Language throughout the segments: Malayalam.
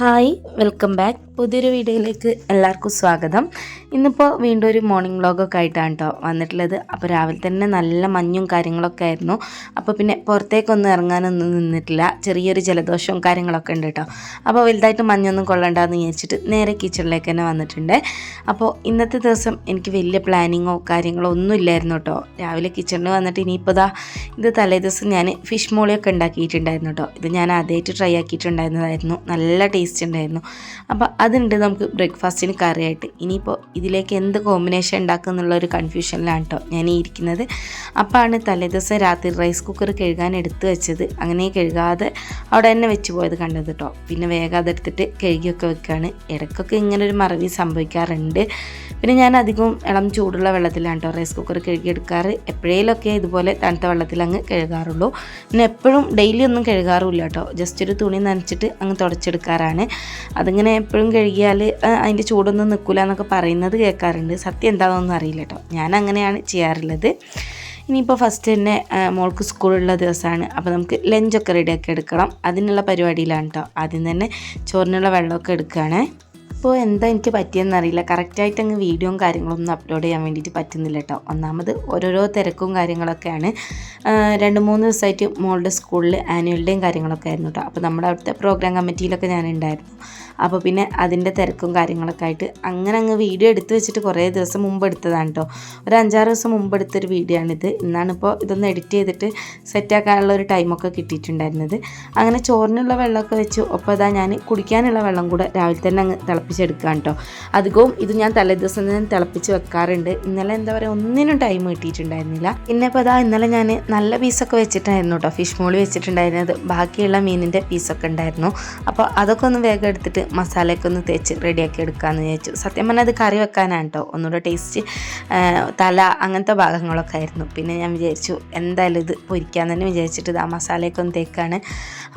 Hi welcome back. പുതിയൊരു വീഡിയോയിലേക്ക് എല്ലാവർക്കും സ്വാഗതം. ഇന്നിപ്പോൾ വീണ്ടും ഒരു മോർണിംഗ് വ്ളോഗൊക്കെ ആയിട്ടാണ് കേട്ടോ വന്നിട്ടുള്ളത്. അപ്പോൾ രാവിലെ തന്നെ നല്ല മഞ്ഞും കാര്യങ്ങളൊക്കെ ആയിരുന്നു. അപ്പോൾ പിന്നെ പുറത്തേക്കൊന്നും ഇറങ്ങാനൊന്നും നിന്നിട്ടില്ല. ചെറിയൊരു ജലദോഷവും കാര്യങ്ങളൊക്കെ ഉണ്ട് കേട്ടോ അപ്പോൾ വലുതായിട്ട് മഞ്ഞൊന്നും കൊള്ളണ്ടെന്ന് വിചാരിച്ചിട്ട് നേരെ കിച്ചണിലേക്ക് തന്നെ വന്നിട്ടുണ്ട്. അപ്പോൾ ഇന്നത്തെ ദിവസം എനിക്ക് വലിയ പ്ലാനിങ്ങോ കാര്യങ്ങളോ ഒന്നും ഇല്ലായിരുന്നു കേട്ടോ രാവിലെ കിച്ചണിൽ വന്നിട്ട് ഇനിയിപ്പോൾ ദാ ഇത് തലേ ദിവസം ഞാൻ ഫിഷ് മോളിയൊക്കെ ഉണ്ടാക്കിയിട്ടുണ്ടായിരുന്നു കേട്ടോ ഇത് ഞാൻ ആദ്യമായിട്ട് ട്രൈ ആക്കിയിട്ടുണ്ടായിരുന്നതായിരുന്നു. നല്ല ടേസ്റ്റ് ഉണ്ടായിരുന്നു. അപ്പോൾ അതുണ്ട് നമുക്ക് ബ്രേക്ക്ഫാസ്റ്റിന് കറിയായിട്ട്. ഇനിയിപ്പോൾ ഇതിലേക്ക് എന്ത് കോമ്പിനേഷൻ ഉണ്ടാക്കുക എന്നുള്ള ഒരു കൺഫ്യൂഷനിലാണ് കേട്ടോ ഞാൻ ഇരിക്കുന്നത്. അപ്പോഴാണ് തലേദിവസം രാത്രി റൈസ് കുക്കർ കഴുകാൻ എടുത്തു വെച്ചത്. അങ്ങനെ കഴുകാതെ അവിടെ തന്നെ വെച്ച് പോയത് കണ്ടത് കേട്ടോ പിന്നെ വേഗം അതെടുത്തിട്ട് കഴുകിയൊക്കെ വെക്കുകയാണ് ഇടയ്ക്കൊക്കെ ഇങ്ങനെ ഒരു മറവി സംഭവിക്കാറുണ്ട്. പിന്നെ ഞാൻ അധികവും ഇളം ചൂടുള്ള വെള്ളത്തിലാണ് കേട്ടോ റൈസ് കുക്കർ കഴുകിയെടുക്കാറ്. എപ്പോഴേലൊക്കെ ഇതുപോലെ തണുത്ത വെള്ളത്തിൽ അങ്ങ് കഴുകാറുള്ളൂ. പിന്നെ എപ്പോഴും ഡെയിലി ഒന്നും കഴുകാറുമില്ല കേട്ടോ ജസ്റ്റ് ഒരു തുണി നനച്ചിട്ട് അങ്ങ് തുടച്ചെടുക്കാറാണ്. അതിങ്ങനെ എപ്പോഴും കഴുകിയാൽ അതിന്റെ ചൂടൊന്നും നിൽക്കില്ല എന്നൊക്കെ പറയുന്നത് കേൾക്കാറുണ്ട്. സത്യം എന്താണെന്നൊന്നും അറിയില്ല കേട്ടോ ഞാൻ അങ്ങനെയാണ് ചെയ്യാറുള്ളത്. ഇനിയിപ്പോൾ ഫസ്റ്റ് തന്നെ മോൾക്ക് സ്കൂളുള്ള ദിവസമാണ് അപ്പോൾ നമുക്ക് ലഞ്ചൊക്കെ റെഡിയാക്കി എടുക്കണം. അതിനുള്ള പരിപാടിയിലാണ് കേട്ടോ ആദ്യം തന്നെ ചോറിനുള്ള വെള്ളമൊക്കെ എടുക്കുകയാണ് ഇപ്പോൾ എന്താ എനിക്ക് പറ്റിയെന്നറിയില്ല കറക്റ്റായിട്ട് അങ്ങ് വീഡിയോയും കാര്യങ്ങളൊന്നും അപ്ലോഡ് ചെയ്യാൻ വേണ്ടിയിട്ട് പറ്റുന്നില്ല കേട്ടോ ഒന്നാമത് ഓരോരോ തിരക്കും കാര്യങ്ങളൊക്കെയാണ്. രണ്ട് മൂന്ന് ദിവസമായിട്ട് മോളുടെ സ്കൂളിൽ ആനുവൽ ഡേയും കാര്യങ്ങളൊക്കെ ആയിരുന്നു കേട്ടോ അപ്പോൾ നമ്മുടെ അവിടുത്തെ പ്രോഗ്രാം കമ്മിറ്റിയിലൊക്കെ ഞാൻ ഉണ്ടായിരുന്നു അപ്പോൾ പിന്നെ അതിന്റെ തിരക്കും കാര്യങ്ങളൊക്കെ ആയിട്ട് അങ്ങനെ അങ്ങ് വീഡിയോ എടുത്തു വെച്ചിട്ട് കുറേ ദിവസം മുമ്പ് എടുത്തതാണ് കേട്ടോ ഒരു അഞ്ചാറ് ദിവസം മുമ്പ് എടുത്തൊരു വീഡിയോ ആണിത്. ഇന്നാണിപ്പോൾ ഇതൊന്ന് എഡിറ്റ് ചെയ്തിട്ട് സെറ്റാക്കാനുള്ള ഒരു ടൈമൊക്കെ കിട്ടിയിട്ടുണ്ടായിരുന്നത്. അങ്ങനെ ചോറിനുള്ള വെള്ളമൊക്കെ വെച്ചു. ഒപ്പം അതാ ഞാൻ കുടിക്കാനുള്ള വെള്ളം കൂടെ രാവിലെ തന്നെ അങ്ങ് തിളപ്പിച്ചെടുക്കാം കേട്ടോ അധികവും ഇത് ഞാൻ തലേദിവസം തന്നെ തിളപ്പിച്ച് വെക്കാറുണ്ട്. ഇന്നലെ എന്താ പറയുക ഒന്നിനും ടൈം കിട്ടിയിട്ടുണ്ടായിരുന്നില്ല. പിന്നെ ഇപ്പോൾ അതാ ഇന്നലെ ഞാൻ നല്ല പീസൊക്കെ വെച്ചിട്ടായിരുന്നു കേട്ടോ ഫിഷ് മോളി വെച്ചിട്ടുണ്ടായിരുന്നത്. ബാക്കിയുള്ള മീനിന്റെ പീസൊക്കെ ഉണ്ടായിരുന്നു. അപ്പോൾ അതൊക്കെ ഒന്ന് വേഗം എടുത്തിട്ട് മസാലയൊക്കെ ഒന്ന് തേച്ച് റെഡിയാക്കി എടുക്കാമെന്ന് വിചാരിച്ചു. സത്യം പറഞ്ഞാൽ അത് കറി വെക്കാനാണ് കേട്ടോ ഒന്നുകൂടെ ടേസ്റ്റ് തല അങ്ങനത്തെ ഭാഗങ്ങളൊക്കെ ആയിരുന്നു. പിന്നെ ഞാൻ വിചാരിച്ചു എന്തായാലും ഇത് പൊരിക്കാൻ തന്നെ വിചാരിച്ചിട്ട് ഇത് ആ മസാലയൊക്കെ ഒന്ന് തേക്കാണ്.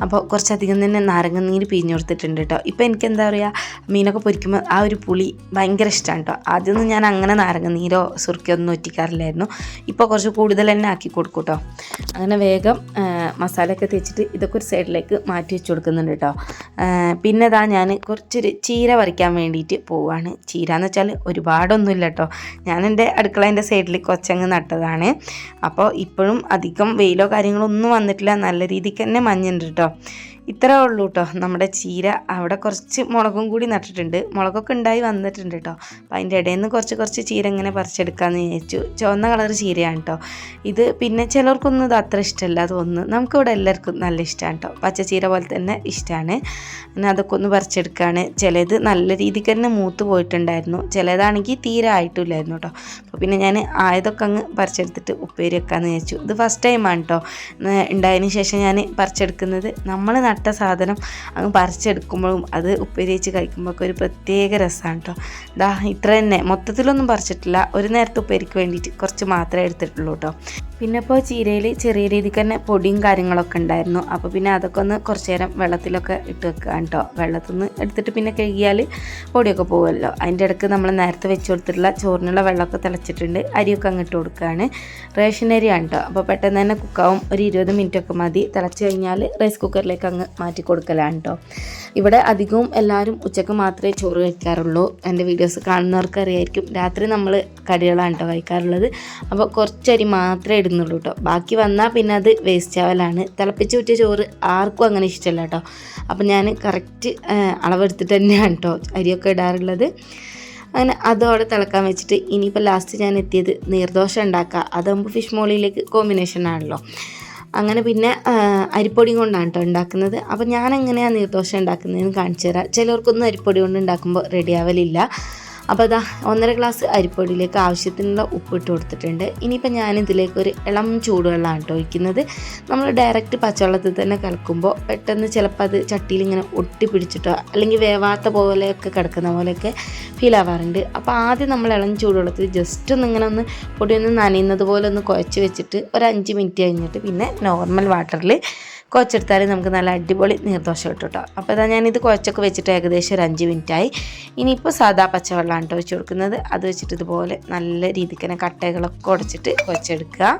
അപ്പോൾ കുറച്ചധികം തന്നെ നാരങ്ങ നീര് പിഴിഞ്ഞു കൊടുത്തിട്ടുണ്ട് കേട്ടോ ഇപ്പോൾ എനിക്ക് എന്താ പറയുക മീനൊക്കെ പൊരിക്കുമ്പോൾ ആ ഒരു പുളി ഭയങ്കര ഇഷ്ടമാണ് കേട്ടോ ആദ്യമൊന്നും ഞാൻ അങ്ങനെ നാരങ്ങ നീരോ സുറുക്കിയോ ഒന്നും ഒറ്റിക്കാറില്ലായിരുന്നു. ഇപ്പോൾ കുറച്ച് കൂടുതൽ തന്നെ ആക്കി കൊടുക്കും കേട്ടോ അങ്ങനെ വേഗം മസാലയൊക്കെ തേച്ചിട്ട് ഇതൊക്കെ ഒരു സൈഡിലേക്ക് മാറ്റി വെച്ച് കൊടുക്കുന്നുണ്ട് കേട്ടോ പിന്നെ ഇതാ ഞാൻ കുറച്ചൊരു ചീര പറിക്കാൻ വേണ്ടിയിട്ട് പോവാണ്. ചീര എന്ന് വെച്ചാൽ ഒരുപാടൊന്നുമില്ല കേട്ടോ ഞാൻ എന്റെ അടുക്കളേന്റെ സൈഡിൽ കൊച്ചങ്ങ് നട്ടതാണ്. അപ്പോൾ ഇപ്പോഴും അധികം വെയിലോ കാര്യങ്ങളോ ഒന്നും വന്നിട്ടില്ല. നല്ല രീതിക്ക് തന്നെ മഞ്ഞുണ്ട് കേട്ടോ ഇത്രേ ഉള്ളൂ കേട്ടോ നമ്മുടെ ചീര അവിടെ കുറച്ച് മുളകും കൂടി നട്ടിട്ടുണ്ട്. മുളകൊക്കെ ഉണ്ടായി വന്നിട്ടുണ്ട് കേട്ടോ അപ്പോൾ അതിന്റെ ഇടയിൽ നിന്ന് കുറച്ച് കുറച്ച് ചീര ഇങ്ങനെ പറിച്ചെടുക്കാമെന്ന് വിചാരിച്ചു. ചുവന്ന കളർ ചീരയാണ് കേട്ടോ ഇത് പിന്നെ ചിലർക്കൊന്നും ഇത് അത്ര ഇഷ്ടമല്ല. തോന്നുന്നു നമുക്കിവിടെ എല്ലാവർക്കും നല്ല ഇഷ്ടമാണ് കേട്ടോ ചീര പോലെ തന്നെ ഇഷ്ടമാണ്. പിന്നെ അതൊക്കെ ഒന്ന് പറിച്ചെടുക്കുകയാണ് ചിലത് നല്ല രീതിക്ക് തന്നെ മൂത്ത് പോയിട്ടുണ്ടായിരുന്നു. ചിലതാണെങ്കിൽ തീരെ ആയിട്ടില്ലായിരുന്നു കേട്ടോ അപ്പോൾ പിന്നെ ഞാൻ ആയതൊക്കെ അങ്ങ് പറിച്ചെടുത്തിട്ട് ഉപ്പേരി വെക്കാമെന്ന് വിചാരിച്ചു. ഇത് ഫസ്റ്റ് ടൈമാണ് കേട്ടോ ഉണ്ടായതിന് ശേഷം ഞാൻ പറിച്ചെടുക്കുന്നത്. നമ്മൾ നട്ട സാധനം അങ്ങ് പറിച്ചെടുക്കുമ്പോഴും അത് ഉപ്പേരി വെച്ച് കഴിക്കുമ്പോഴൊക്കെ ഒരു പ്രത്യേക രസമാണ് കേട്ടോ. ഇതാ ഇത്ര തന്നെ. മൊത്തത്തിലൊന്നും പറിച്ചിട്ടില്ല. ഒരു നേരത്തെ ഉപ്പേരിക്ക് വേണ്ടിയിട്ട് കുറച്ച് മാത്രമേ എടുത്തിട്ടുള്ളൂ കേട്ടോ. പിന്നെ ഇപ്പോൾ ചീരയിൽ ചെറിയ രീതിക്ക് തന്നെ പൊടിയും കാര്യങ്ങളൊക്കെ ഉണ്ടായിരുന്നു. അപ്പോൾ പിന്നെ അതൊക്കെ ഒന്ന് കുറച്ച് നേരം വെള്ളത്തിലൊക്കെ ഇട്ട് വെക്കുകയാണ് കേട്ടോ വെള്ളത്തിൽ നിന്ന് എടുത്തിട്ട് പിന്നെ കഴുകിയാൽ പൊടിയൊക്കെ പോകുമല്ലോ അതിന്റെ ഇടയ്ക്ക് നമ്മൾ നേരത്തെ വെച്ച് കൊടുത്തിട്ടുള്ള ചോറിനുള്ള വെള്ളമൊക്കെ തിളച്ചിട്ടുണ്ട്. അരിയൊക്കെ അങ്ങ് ഇട്ട് കൊടുക്കുകയാണ് റേഷൻ അരിയാണ് കേട്ടോ അപ്പോൾ പെട്ടെന്ന് തന്നെ കുക്കാവും. ഒരു ഇരുപത് മിനിറ്റൊക്കെ മതി. തിളച്ച് കഴിഞ്ഞാൽ റൈസ് കുക്കറിലേക്ക് അങ്ങ് മാറ്റി കൊടുക്കലാണ് കേട്ടോ ഇവിടെ അധികവും എല്ലാവരും ഉച്ചയ്ക്ക് മാത്രമേ ചോറ് കഴിക്കാറുള്ളൂ. എന്റെ വീഡിയോസ് കാണുന്നവർക്ക് അറിയായിരിക്കും രാത്രി നമ്മൾ കടികളാണ് കേട്ടോ കഴിക്കാറുള്ളത്. അപ്പോൾ കുറച്ചരി മാത്രമേ ഇടുന്നുള്ളൂ കേട്ടോ ബാക്കി വന്നാൽ പിന്നെ അത് വേസ്റ്റ് ആവലാണ്. തിളപ്പിച്ച് കുറ്റിയ ചോറ് ആർക്കും അങ്ങനെ ഇഷ്ടമല്ല കേട്ടോ അപ്പോൾ ഞാൻ കറക്റ്റ് അളവെടുത്തിട്ട് തന്നെയാണ് കേട്ടോ അരിയൊക്കെ ഇടാറുള്ളത്. അങ്ങനെ അതോടെ തിളക്കാൻ വെച്ചിട്ട് ഇനിയിപ്പോൾ ലാസ്റ്റ് ഞാൻ എത്തിയത് നീർദോശ ഉണ്ടാക്കുക അതാകുമ്പോൾ ഫിഷ് മോളിയിലേക്ക് കോമ്പിനേഷൻ ആണല്ലോ. അങ്ങനെ പിന്നെ അരിപ്പൊടി കൊണ്ടാണ് കേട്ടോ ഉണ്ടാക്കുന്നത്. അപ്പോൾ ഞാൻ എങ്ങനെയാണ് നീർദോശ ഉണ്ടാക്കുന്നതെന്ന് കാണിച്ചു തരാം. ചിലർക്കൊന്നും അരിപ്പൊടി കൊണ്ട് ഉണ്ടാക്കുമ്പോൾ റെഡി ആവലില്ല. അപ്പോൾ അതാ ഒന്നര ഗ്ലാസ് അരിപ്പൊടിയിലേക്ക് ആവശ്യത്തിനുള്ള ഉപ്പ് ഇട്ട് കൊടുത്തിട്ടുണ്ട്. ഇനിയിപ്പോൾ ഞാൻ ഇതിലേക്ക് ഒരു ഇളം ചൂടുവെള്ളമാണ് കേട്ടോ ഒഴിക്കുന്നത്. നമ്മൾ ഡയറക്റ്റ് പച്ചവെള്ളത്തിൽ തന്നെ കലക്കുമ്പോൾ പെട്ടെന്ന് ചിലപ്പോൾ അത് ചട്ടിയിൽ ഇങ്ങനെ ഒട്ടി പിടിച്ചിട്ടോ അല്ലെങ്കിൽ വേവാത്ത പോലെയൊക്കെ കിടക്കുന്ന പോലെയൊക്കെ ഫീൽ ആവാറുണ്ട്. അപ്പോൾ ആദ്യം നമ്മൾ ഇളം ചൂടുവെള്ളത്തിൽ ജസ്റ്റ് ഒന്ന് ഇങ്ങനെ ഒന്ന് പൊടി ഒന്ന് നനയുന്നത് പോലെ ഒന്ന് കുഴച്ച് വെച്ചിട്ട് ഒരു അഞ്ച് മിനിറ്റ് കഴിഞ്ഞിട്ട് പിന്നെ നോർമൽ വാട്ടറിൽ കുഴച്ചെടുത്താൽ നമുക്ക് നല്ല അടിപൊളി നീർദോശ കിട്ടും കേട്ടോ അപ്പോൾ ഇതാ ഞാനിത് കുഴച്ചൊക്കെ വെച്ചിട്ട് ഏകദേശം ഒരു അഞ്ച് മിനിറ്റായി. ഇനിയിപ്പോൾ സാധാ പച്ചവെള്ളമാണ് കേട്ടോ വെച്ച് കൊടുക്കുന്നത്. അത് വെച്ചിട്ട് ഇതുപോലെ നല്ല രീതിക്ക് തന്നെ കട്ടകളൊക്കെ ഉടച്ചിട്ട് കുഴച്ചെടുക്കുക.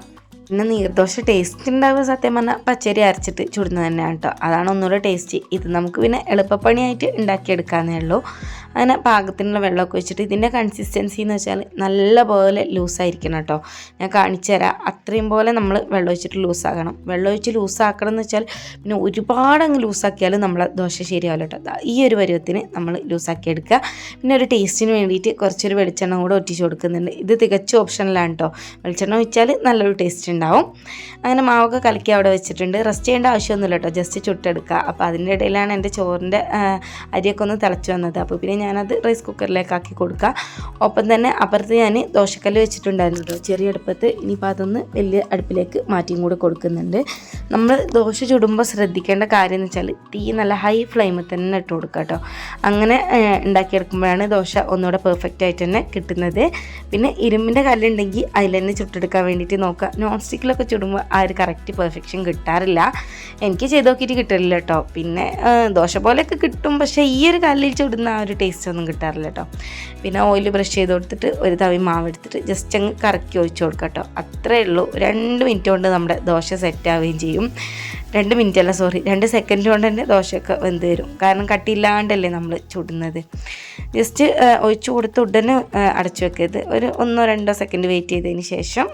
പിന്നെ നീർദോശ ടേസ്റ്റ് ഉണ്ടാവുക സത്യം പറഞ്ഞാൽ പച്ചരി അരച്ചിട്ട് ചുടുന്നത് തന്നെയാണ് കേട്ടോ. അതാണ് ഒന്നുകൂടെ ടേസ്റ്റ് ഇത് നമുക്ക് പിന്നെ എളുപ്പപ്പണിയായിട്ട് ഉണ്ടാക്കിയെടുക്കാന്നേ ഉള്ളൂ. അങ്ങനെ പാകത്തിനുള്ള വെള്ളമൊക്കെ വെച്ചിട്ട് ഇതിന്റെ കൺസിസ്റ്റൻസി എന്ന് വെച്ചാൽ നല്ല പോലെ ലൂസായിരിക്കണം കേട്ടോ. ഞാൻ കാണിച്ചു തരാം. അത്രയും പോലെ നമ്മൾ വെള്ളം ഒഴിച്ചിട്ട് ലൂസാക്കണം വെള്ളം ഒഴിച്ച് ലൂസാക്കണം എന്ന് വെച്ചാൽ പിന്നെ ഒരുപാട് അങ്ങ് ലൂസാക്കിയാൽ നമ്മളെ ദോശ ശരിയാവില്ല കേട്ടോ. ഈ ഒരു പരുവത്തിന് നമ്മൾ ലൂസാക്കി എടുക്കുക. പിന്നെ ഒരു ടേസ്റ്റിന് വേണ്ടിയിട്ട് കുറച്ചൊരു വെളിച്ചെണ്ണ കൂടെ ഒറ്റിച്ച് കൊടുക്കുന്നുണ്ട്. ഇത് തികച്ചും ഓപ്ഷനിലാണ് കേട്ടോ. വെളിച്ചെണ്ണ ഒഴിച്ചാൽ നല്ലൊരു ടേസ്റ്റ് ഉണ്ടാവും. അങ്ങനെ മാവൊക്കെ കലക്കി അവിടെ വെച്ചിട്ടുണ്ട്. റെസ്റ്റ് ചെയ്യേണ്ട ആവശ്യമൊന്നുമില്ല കേട്ടോ. ജസ്റ്റ് ചുട്ടെടുക്കുക. അപ്പോൾ അതിന്റെ ഇടയിലാണ് എന്റെ ചോറിന്റെ അരിയൊക്കെ ഒന്ന് തിളച്ച് വന്നത്. അപ്പോൾ പിന്നെ ഞാനത് റൈസ് കുക്കറിലേക്ക് ആക്കി കൊടുക്കുക ഒപ്പം തന്നെ അപ്പുറത്ത് ഞാൻ ദോശക്കല്ല് വെച്ചിട്ടുണ്ടായിരുന്നു ചെറിയ അടുപ്പത്ത്. ഇനിയിപ്പോൾ അതൊന്ന് വലിയ അടുപ്പിലേക്ക് മാറ്റിയും കൂടെ കൊടുക്കുന്നുണ്ട്. നമ്മൾ ദോശ ചുടുമ്പോൾ ശ്രദ്ധിക്കേണ്ട കാര്യം എന്ന് വെച്ചാൽ തീ നല്ല ഹൈ ഫ്ലെയിമിൽ തന്നെ ഇട്ട് കൊടുക്കുക കേട്ടോ അങ്ങനെ ഉണ്ടാക്കിയെടുക്കുമ്പോഴാണ് ദോശ ഒന്നുകൂടെ പെർഫെക്റ്റ് ആയിട്ട് തന്നെ കിട്ടുന്നത്. പിന്നെ ഇരുമ്പിന്റെ കല്ലുണ്ടെങ്കിൽ അതിൽ തന്നെ ചുട്ടെടുക്കാൻ വേണ്ടിയിട്ട് നോക്കുക നോൺ സ്റ്റിക്കിലൊക്കെ ചുടുമ്പോൾ ആ ഒരു കറക്റ്റ് പെർഫെക്ഷൻ കിട്ടാറില്ല. എനിക്ക് ചെയ്ത് നോക്കിയിട്ട് കിട്ടില്ല കേട്ടോ പിന്നെ ദോശ പോലെയൊക്കെ കിട്ടും. പക്ഷേ ഈ ഒരു കല്ലിൽ ചുടുന്ന ആ ഒരു ടേസ്റ്റ് ഒന്നും കിട്ടാറില്ല കേട്ടോ പിന്നെ ഓയിൽ ബ്രഷ് ചെയ്ത് കൊടുത്തിട്ട് ഒരു തവി മാവ് എടുത്തിട്ട് ജസ്റ്റ് അങ്ങ് കറക്കി ഒഴിച്ച് കൊടുക്കാം കേട്ടോ അത്രയേ ഉള്ളൂ. രണ്ട് മിനിറ്റ് കൊണ്ട് നമ്മുടെ ദോശ സെറ്റ് ആവുകയും ചെയ്യും. രണ്ട് മിനിറ്റ് അല്ല സോറി രണ്ട് സെക്കൻഡ് കൊണ്ട് തന്നെ ദോശയൊക്കെ വെന്ത് വരും. കാരണം കട്ടിയില്ലാണ്ടല്ലേ നമ്മൾ ചുടുന്നത്. ജസ്റ്റ് ഒഴിച്ചു കൊടുത്ത് ഉടനെ അടച്ചു വെക്കരുത്. ഒരു ഒന്നോ രണ്ടോ സെക്കൻഡ് വെയിറ്റ് ചെയ്തതിന് ശേഷം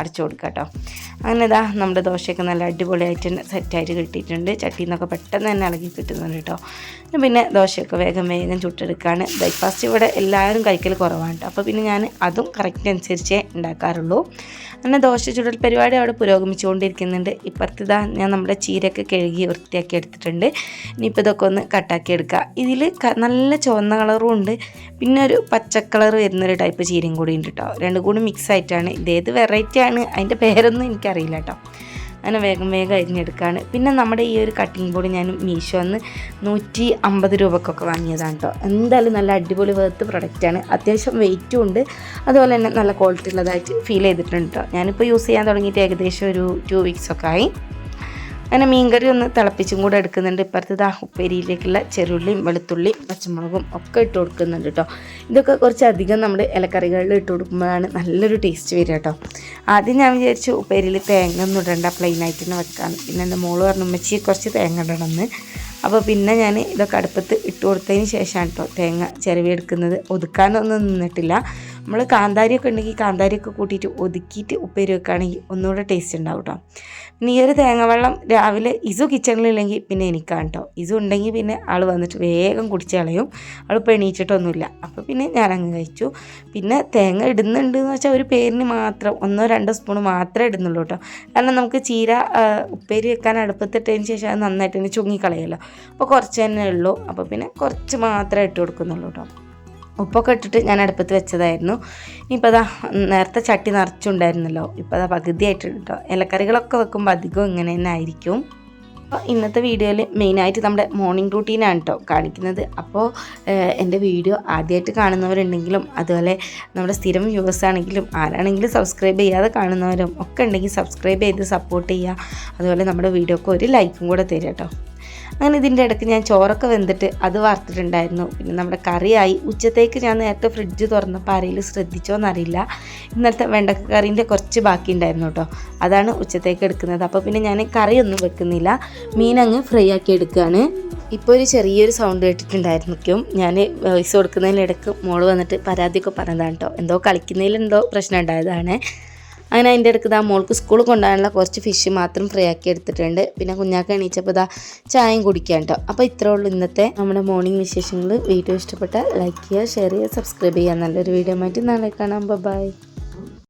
അടച്ചു കൊടുക്കുക കേട്ടോ അങ്ങനെ ഇതാ നമ്മുടെ ദോശയൊക്കെ നല്ല അടിപൊളിയായിട്ട് സെറ്റായിട്ട് കിട്ടിയിട്ടുണ്ട്. ചട്ടിയിൽ നിന്നൊക്കെ പെട്ടെന്ന് തന്നെ ഇളകി കിട്ടുന്നുണ്ട് കേട്ടോ പിന്നെ ദോശയൊക്കെ വേഗം വേഗം ചുട്ടെടുക്കുകയാണ് ബ്രേക്ക്ഫാസ്റ്റ് ഇവിടെ എല്ലാവരും കഴിക്കൽ കുറവാണ് കേട്ടോ അപ്പോൾ പിന്നെ ഞാൻ അതും കറക്റ്റ് അനുസരിച്ചേ ഉണ്ടാക്കാറുള്ളൂ. അങ്ങനെ ദോശ ചുടൽ പരിപാടി അവിടെ പുരോഗമിച്ചുകൊണ്ടിരിക്കുന്നുണ്ട്. ഇപ്പുറത്തിതാ ഞാൻ നമ്മുടെ ചീരയൊക്കെ കഴുകി വൃത്തിയാക്കി എടുത്തിട്ടുണ്ട്. ഇനിയിപ്പോൾ ഇതൊക്കെ ഒന്ന് കട്ടാക്കി എടുക്കുക ഇതിൽ നല്ല ചുവന്ന കളറും ഉണ്ട്. പിന്നെ ഒരു പച്ചക്കളർ കളർ വരുന്നൊരു ടൈപ്പ് ചീരയും കൂടി ഉണ്ട് കേട്ടോ രണ്ടും കൂടി മിക്സ് ആയിട്ടാണ്. ഇതേത് വെറൈറ്റി ആണ്? അതിന്റെ പേരൊന്നും എനിക്കറിയില്ല കേട്ടോ അങ്ങനെ വേഗം വേഗം അരിഞ്ഞെടുക്കുകയാണ് പിന്നെ നമ്മുടെ ഈ ഒരു കട്ടിംഗ് ബോർഡ് ഞാൻ മീഷോ നിന്ന് നൂറ്റി അമ്പത് രൂപക്കൊക്കെ വാങ്ങിയതാണ് കേട്ടോ എന്തായാലും നല്ല അടിപൊളി വേർത്ത് പ്രൊഡക്റ്റാണ് അത്യാവശ്യം വെയിറ്റും ഉണ്ട്. അതുപോലെ തന്നെ നല്ല ക്വാളിറ്റി ഉള്ളതായിട്ട് ഫീൽ ചെയ്തിട്ടുണ്ട് കേട്ടോ ഞാനിപ്പോൾ യൂസ് ചെയ്യാൻ തുടങ്ങിയിട്ട് ഏകദേശം ഒരു ടു വീക്സൊക്കെ ആയി. അങ്ങനെ മീൻകറി ഒന്ന് തിളപ്പിച്ചും കൂടെ എടുക്കുന്നുണ്ട്. ഇപ്പുറത്ത് ദാ ഉപ്പേരിയിലേക്കുള്ള ചെറുള്ളിയും വെളുത്തുള്ളിയും പച്ചമുളകും ഒക്കെ ഇട്ട് കൊടുക്കുന്നുണ്ട് കേട്ടോ ഇതൊക്കെ കുറച്ചധികം നമ്മൾ ഇലക്കറികളിൽ ഇട്ട് കൊടുക്കുമ്പോഴാണ് നല്ലൊരു ടേസ്റ്റ് വരിക കേട്ടോ ആദ്യം ഞാൻ വിചാരിച്ചു ഉപ്പേരിയിൽ തേങ്ങ ഒന്നും ഇടണ്ട പ്ലെയിൻ ആയിട്ട് തന്നെ വെക്കാമെന്ന് പിന്നെ എന്റെ മോൾ പറഞ്ഞു ഉമ്മച്ചി കുറച്ച് തേങ്ങ ഇടണമെന്ന് അപ്പോൾ പിന്നെ ഞാൻ ഇതൊക്കെ അടുപ്പത്ത് ഇട്ട് കൊടുത്തതിന് ശേഷമാണ് കേട്ടോ തേങ്ങ ചിരവി എടുക്കുന്നത് ഒതുക്കാനൊന്നും നിന്നിട്ടില്ല. നമ്മൾ കാന്താരിയൊക്കെ ഉണ്ടെങ്കിൽ കാന്താരിയൊക്കെ കൂട്ടിയിട്ട് ഒതുക്കിയിട്ട് ഉപ്പേരി വെക്കുകയാണെങ്കിൽ ഒന്നുകൂടെ ടേസ്റ്റ് ഉണ്ടാവും കേട്ടോ പിന്നെ ഈ ഒരു തേങ്ങ വെള്ളം രാവിലെ ഇസു കിച്ചണിലില്ലെങ്കിൽ പിന്നെ എനിക്കാണ് കേട്ടോ ഇസു ഉണ്ടെങ്കിൽ പിന്നെ ആൾ വന്നിട്ട് വേഗം കുടിച്ച് കളയും. ആൾ ഇപ്പോൾ എണീച്ചിട്ടൊന്നുമില്ല. അപ്പോൾ പിന്നെ ഞാൻ അങ്ങ് കഴിച്ചു. പിന്നെ തേങ്ങ ഇടുന്നുണ്ട് എന്ന് വെച്ചാൽ ഒരു പേരിന് മാത്രം ഒന്നോ രണ്ടോ സ്പൂൺ മാത്രമേ ഇടുന്നുള്ളൂ കേട്ടോ കാരണം നമുക്ക് ചീര ഉപ്പേരി വെക്കാൻ അടുപ്പത്തിട്ടതിന് ശേഷം അത് നന്നായിട്ട് തന്നെ ചുങ്ങിക്കളയല്ലോ അപ്പോൾ കുറച്ച് തന്നെ ഉള്ളൂ. അപ്പോൾ പിന്നെ കുറച്ച് മാത്രമേ ഇട്ട് കൊടുക്കുന്നുള്ളൂ കേട്ടോ ഉപ്പൊക്കെ ഇട്ടിട്ട് ഞാൻ അടുപ്പത്ത് വെച്ചതായിരുന്നു. ഇനിയിപ്പോൾ അതാ നേരത്തെ ചട്ടി നിറച്ചുണ്ടായിരുന്നല്ലോ. ഇപ്പോൾ അതാ പകുതിയായിട്ട് കേട്ടോ ഇലക്കറികളൊക്കെ വെക്കുമ്പോൾ അധികം ഇങ്ങനെ തന്നെ ആയിരിക്കും. അപ്പോൾ ഇന്നത്തെ വീഡിയോയിൽ മെയിനായിട്ട് നമ്മുടെ മോർണിംഗ് റൂട്ടീനാണ് കേട്ടോ കാണിക്കുന്നത്. അപ്പോൾ എന്റെ വീഡിയോ ആദ്യമായിട്ട് കാണുന്നവരുണ്ടെങ്കിലും അതുപോലെ നമ്മുടെ സ്ഥിരം വ്യൂവേഴ്സ് ആണെങ്കിലും ആരാണെങ്കിലും സബ്സ്ക്രൈബ് ചെയ്യാതെ കാണുന്നവരും ഒക്കെ ഉണ്ടെങ്കിൽ സബ്സ്ക്രൈബ് ചെയ്ത് സപ്പോർട്ട് ചെയ്യുക. അതുപോലെ നമ്മുടെ വീഡിയോക്ക് ഒരു ലൈക്കും കൂടെ തരാം കേട്ടോ അങ്ങനെ ഇതിന്റെ ഇടയ്ക്ക് ഞാൻ ചോറൊക്കെ വെന്തിട്ട് അത് വറുത്തിട്ടുണ്ടായിരുന്നു. പിന്നെ നമ്മുടെ കറിയായി. ഉച്ചത്തേക്ക് ഞാൻ നേരത്തെ ഫ്രിഡ്ജ് തുറന്നപ്പോൾ ആരെങ്കിലും ശ്രദ്ധിച്ചോന്നറിയില്ല. ഇന്നത്തെ വെണ്ടക്ക കറീന്റെ കുറച്ച് ബാക്കി ഉണ്ടായിരുന്നു കേട്ടോ അതാണ് ഉച്ചത്തേക്ക് എടുക്കുന്നത്. അപ്പോൾ പിന്നെ ഞാൻ കറിയൊന്നും വെക്കുന്നില്ല. മീൻ അങ്ങ് ഫ്രൈ ആക്കി എടുക്കുകയാണ് ഇപ്പോൾ ഒരു ചെറിയൊരു സൗണ്ട് കേട്ടിട്ടുണ്ടായിരിക്കും. ഞാൻ വോയിസ് കൊടുക്കുന്നതിനിടയ്ക്ക് മോൾ വന്നിട്ട് പരാതിയൊക്കെ പറഞ്ഞതാണ് കേട്ടോ എന്തോ കളിക്കുന്നതിലെന്തോ പ്രശ്നം ഉണ്ടായതാണ്. അങ്ങനെ അതിന്റെ ഇടയ്ക്ക് ഇതാ മോൾക്ക് സ്കൂൾ കൊണ്ടുപോകാനുള്ള കുറച്ച് ഫിഷ് മാത്രം ഫ്രൈ ആക്കി എടുത്തിട്ടുണ്ട്. പിന്നെ കുഞ്ഞാക്ക് എണീച്ചപ്പോൾ ഇതാ ചായയും കുടിക്കാൻ കേട്ടോ. അപ്പോൾ ഇത്രേ ഉള്ളൂ ഇന്നത്തെ നമ്മുടെ മോർണിംഗ് വിശേഷങ്ങൾ വീഡിയോ ഇഷ്ടപ്പെട്ടാൽ ലൈക്ക് ചെയ്യുക ഷെയർ ചെയ്യുക സബ്സ്ക്രൈബ് ചെയ്യുക. നല്ലൊരു വീഡിയോ ആയിട്ട് നാളെ കാണാം. ബൈ